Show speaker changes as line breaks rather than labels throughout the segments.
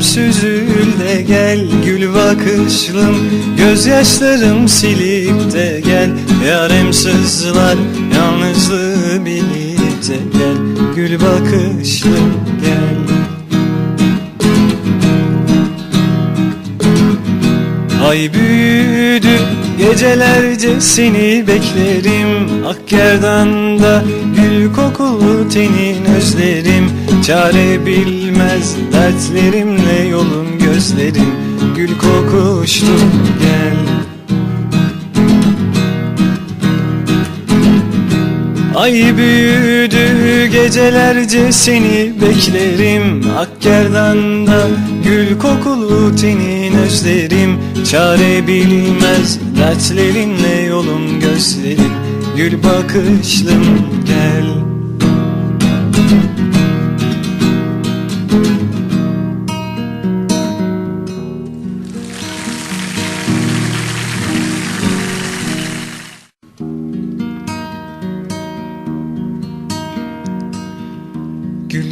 oyalanıp süzül de gel Gül bakışlım. Gözyaşlarım silip de gel. Yarem sızlar yalnızlığı bilip de gel. Gül bakışlım gel. Ay büyüdü gecelerce seni beklerim. Akkerdan'da gül kokulu tenin özlerim Çare bilmez dertlerimle yolum gözlerim Gül kokuştu gel. Ay büyüdü gecelerce seni beklerim. Akkerdan'da gül kokulu tenin özlerim. Çare bilmez dertlerinle yolum gözlerim Gül bakışlım gel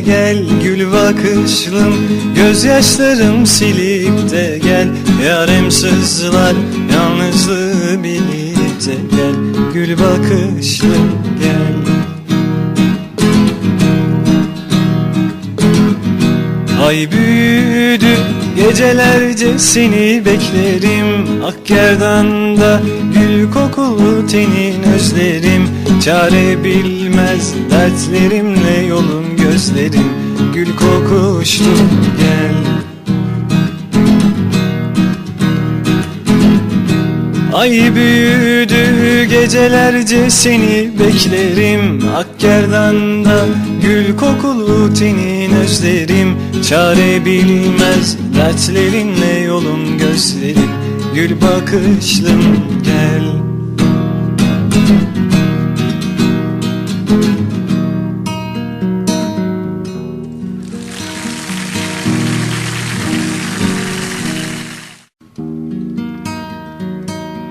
gel Gül bakışlım. Gözyaşlarım silip de gel. Yarem sızlar yalnızlığı bilip de gel. Gül bakışlım gel. Ay büyüdü gecelerce seni beklerim. Akkerdan'da gül kokulu tenin özlerim Çare bilmez dertlerimle yolum gözlerim Gül kokuştu. Gel. Ay büyüdü gecelerce seni beklerim. Akkerdan'da gül kokulu tenin özlerim. Çare bilmez dertlerinle yolum gözlerim Gül bakışlım. Gel